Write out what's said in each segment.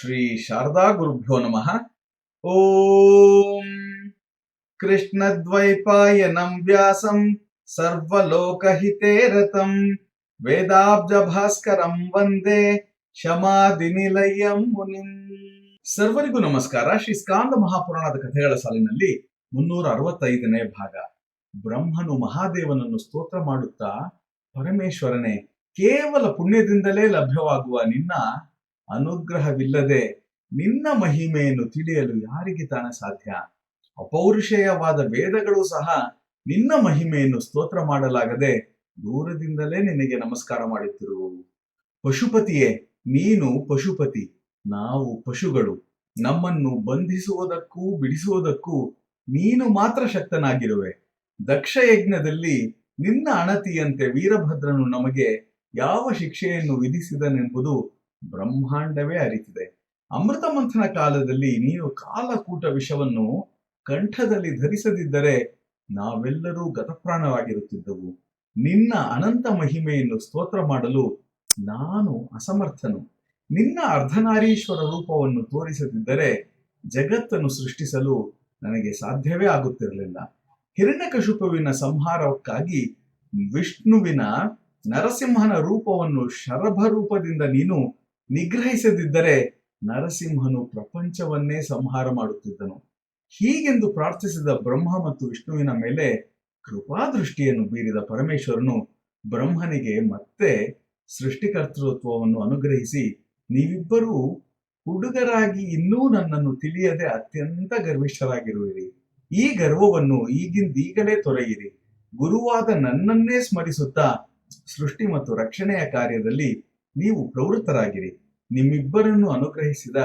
ಶ್ರೀ ಶಾರದಾ ಗುರುಭ್ಯೋ ನಮಃ. ಓಂ ಕೃಷ್ಣದ್ವೈಪಾಯನಂ ವ್ಯಾಸಂ ಸರ್ವಲೋಕಹಿತೇ ರತಂ. ವೇದಾಬ್ಜ ಭಾಸ್ಕರಂ ವಂದೇ ಶಮಾದಿನಿಲಯಂ ಮುನಿಂ. ಸರ್ವರಿಗೂ ನಮಸ್ಕಾರ. ಶ್ರೀ ಸ್ಕಾಂದ ಮಹಾಪುರಾಣದ ಕಥೆಗಳ ಸಾಲಿನಲ್ಲಿ ಮುನ್ನೂರ ಅರವತ್ತೈದನೇ ಭಾಗ. ಬ್ರಹ್ಮನು ಮಹಾದೇವನನ್ನು ಸ್ತೋತ್ರ ಮಾಡುತ್ತಾ, ಪರಮೇಶ್ವರನೇ, ಕೇವಲ ಪುಣ್ಯದಿಂದಲೇ ಲಭ್ಯವಾಗುವ ನಿನ್ನ ಅನುಗ್ರಹವಿಲ್ಲದೆ ನಿನ್ನ ಮಹಿಮೆಯನ್ನು ತಿಳಿಯಲು ಯಾರಿಗೆ ತಾನ ಸಾಧ್ಯ? ಅಪೌರುಷೇಯವಾದ ವೇದಗಳು ಸಹ ನಿನ್ನ ಮಹಿಮೆಯನ್ನು ಸ್ತೋತ್ರ ಮಾಡಲಾಗದೆ ದೂರದಿಂದಲೇ ನಿನಗೆ ನಮಸ್ಕಾರ ಮಾಡುತ್ತಿರುವವು ಪಶುಪತಿಯೇ, ನೀನು ಪಶುಪತಿ, ನಾವು ಪಶುಗಳು. ನಮ್ಮನ್ನು ಬಂಧಿಸುವುದಕ್ಕೂ ಬಿಡಿಸುವುದಕ್ಕೂ ನೀನು ಮಾತ್ರ ಶಕ್ತನಾಗಿರುವೆ. ದಕ್ಷ ಯಜ್ಞದಲ್ಲಿ ನಿನ್ನ ಅಣತಿಯಂತೆ ವೀರಭದ್ರನು ನಮಗೆ ಯಾವ ಶಿಕ್ಷೆಯನ್ನು ವಿಧಿಸಿದನೆಂಬುದು ಬ್ರಹ್ಮಾಂಡವೇ ಅರಿತಿದೆ. ಅಮೃತ ಮಂಥನ ಕಾಲದಲ್ಲಿ ನೀನು ಕಾಲಕೂಟ ವಿಷವನ್ನು ಕಂಠದಲ್ಲಿ ಧರಿಸದಿದ್ದರೆ ನಾವೆಲ್ಲರೂ ಗತಪ್ರಾಣವಾಗಿರುತ್ತಿದ್ದವು. ನಿನ್ನ ಅನಂತ ಮಹಿಮೆಯನ್ನು ಸ್ತೋತ್ರ ಮಾಡಲು ನಾನು ಅಸಮರ್ಥನು. ನಿನ್ನ ಅರ್ಧನಾರೀಶ್ವರ ರೂಪವನ್ನು ತೋರಿಸದಿದ್ದರೆ ಜಗತ್ತನ್ನು ಸೃಷ್ಟಿಸಲು ನನಗೆ ಸಾಧ್ಯವೇ ಆಗುತ್ತಿರಲಿಲ್ಲ. ಹಿರಣ್ಯಕಶುಪುವಿನ ಸಂಹಾರಕ್ಕಾಗಿ ವಿಷ್ಣುವಿನ ನರಸಿಂಹನ ರೂಪವನ್ನು ಶರಭ ರೂಪದಿಂದ ನೀನು ನಿಗ್ರಹಿಸದಿದ್ದರೆ ನರಸಿಂಹನು ಪ್ರಪಂಚವನ್ನೇ ಸಂಹಾರ ಮಾಡುತ್ತಿದ್ದನು. ಹೀಗೆಂದು ಪ್ರಾರ್ಥಿಸಿದ ಬ್ರಹ್ಮ ಮತ್ತು ವಿಷ್ಣುವಿನ ಮೇಲೆ ಕೃಪಾದೃಷ್ಟಿಯನ್ನು ಬೀರಿದ ಪರಮೇಶ್ವರನು ಬ್ರಹ್ಮನಿಗೆ ಮತ್ತೆ ಸೃಷ್ಟಿಕರ್ತೃತ್ವವನ್ನು ಅನುಗ್ರಹಿಸಿ, ನೀವಿಬ್ಬರೂ ಹುಡುಗರಾಗಿ ಇನ್ನೂ ನನ್ನನ್ನು ತಿಳಿಯದೆ ಅತ್ಯಂತ ಗರ್ವಿಷ್ಠರಾಗಿರುವಿರಿ. ಈ ಗರ್ವವನ್ನು ಈಗಿಂದೀಗಲೇ ತೊರೆಯಿರಿ. ಗುರುವಾದ ನನ್ನನ್ನೇ ಸ್ಮರಿಸುತ್ತಾ ಸೃಷ್ಟಿ ಮತ್ತು ರಕ್ಷಣೆಯ ಕಾರ್ಯದಲ್ಲಿ ನೀವು ಪ್ರವೃತ್ತರಾಗಿರಿ. ನಿಮ್ಮಿಬ್ಬರನ್ನು ಅನುಗ್ರಹಿಸಿದ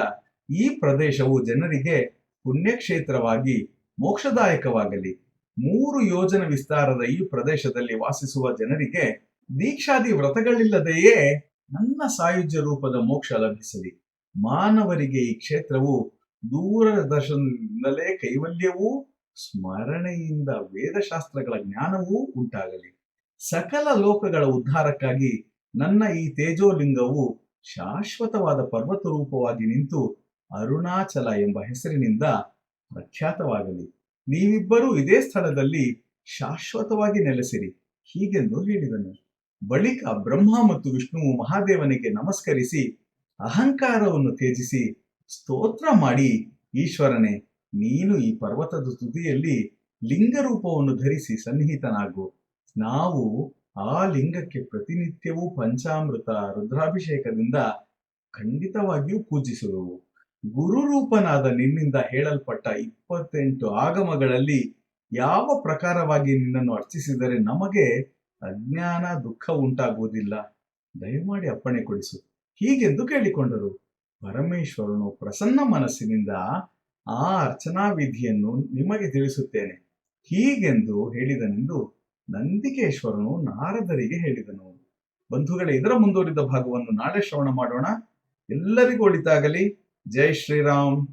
ಈ ಪ್ರದೇಶವು ಜನರಿಗೆ ಪುಣ್ಯಕ್ಷೇತ್ರವಾಗಿ ಮೋಕ್ಷದಾಯಕವಾಗಲಿ. ಮೂರು ಯೋಜನ ವಿಸ್ತಾರದ ಈ ಪ್ರದೇಶದಲ್ಲಿ ವಾಸಿಸುವ ಜನರಿಗೆ ದೀಕ್ಷಾದಿ ವ್ರತಗಳಿಲ್ಲದೆಯೇ ನನ್ನ ಸಾಯುಜ್ಯ ರೂಪದ ಮೋಕ್ಷ ಲಭಿಸಲಿ. ಮಾನವರಿಗೆ ಈ ಕ್ಷೇತ್ರವು ದೂರದರ್ಶನದಿಂದಲೇ ಕೈವಲ್ಯವೂ, ಸ್ಮರಣೆಯಿಂದ ವೇದಶಾಸ್ತ್ರಗಳ ಜ್ಞಾನವೂ ಉಂಟಾಗಲಿ. ಸಕಲ ಲೋಕಗಳ ಉದ್ಧಾರಕ್ಕಾಗಿ ನನ್ನ ಈ ತೇಜೋಲಿಂಗವು ಶಾಶ್ವತವಾದ ಪರ್ವತ ರೂಪವಾಗಿ ನಿಂತು ಅರುಣಾಚಲ ಎಂಬ ಹೆಸರಿನಿಂದ ಪ್ರಖ್ಯಾತವಾಗಲಿ. ನೀವಿಬ್ಬರೂ ಇದೇ ಸ್ಥಳದಲ್ಲಿ ಶಾಶ್ವತವಾಗಿ ನೆಲೆಸಿರಿ, ಹೀಗೆಂದು ಹೇಳಿದನು. ಬಳಿಕ ಬ್ರಹ್ಮ ಮತ್ತು ವಿಷ್ಣುವು ಮಹಾದೇವನಿಗೆ ನಮಸ್ಕರಿಸಿ ಅಹಂಕಾರವನ್ನು ತ್ಯಜಿಸಿ ಸ್ತೋತ್ರ ಮಾಡಿ, ಈಶ್ವರನೇ, ನೀನು ಈ ಪರ್ವತದ ತುದಿಯಲ್ಲಿ ಲಿಂಗರೂಪವನ್ನು ಧರಿಸಿ ಸನ್ನಿಹಿತನಾಗು. ನಾವು ಆ ಲಿಂಗಕ್ಕೆ ಪ್ರತಿನಿತ್ಯವೂ ಪಂಚಾಮೃತ, ರುದ್ರಾಭಿಷೇಕದಿಂದ ಖಂಡಿತವಾಗಿಯೂ ಪೂಜಿಸುವೆವು. ಗುರುರೂಪನಾದ ನಿನ್ನಿಂದ ಹೇಳಲ್ಪಟ್ಟ ಇಪ್ಪತ್ತೆಂಟು ಆಗಮಗಳಲ್ಲಿ ಯಾವ ಪ್ರಕಾರವಾಗಿ ನಿನ್ನನ್ನು ಅರ್ಚಿಸಿದರೆ ನಮಗೆ ಅಜ್ಞಾನ ದುಃಖ ಉಂಟಾಗುವುದಿಲ್ಲ. ದಯಮಾಡಿ ಅಪ್ಪಣೆ ಕೊಡಿಸು. ಹೀಗೆಂದು ಕೇಳಿಕೊಂಡರು. ಪರಮೇಶ್ವರನು ಪ್ರಸನ್ನ ಮನಸ್ಸಿನಿಂದ ಆ ಅರ್ಚನಾ ವಿಧಿಯನ್ನು ನಿಮಗೆ ತಿಳಿಸುತ್ತೇನೆ. ಹೀಗೆಂದು ಹೇಳಿದನೆಂದು ನಂದಿಕೇಶ್ವರನು ನಾರದರಿಗೆ ಹೇಳಿದನು ಬಂಧುಗಳೇ ಇದರ ಮುಂದುವರಿದ ಭಾಗವನ್ನು ನಾಳೆ ಶ್ರವಣ ಮಾಡೋಣ. ಎಲ್ಲರಿಗೂ ಒಳಿತಾಗಲಿ. ಜೈ ಶ್ರೀರಾಮ್.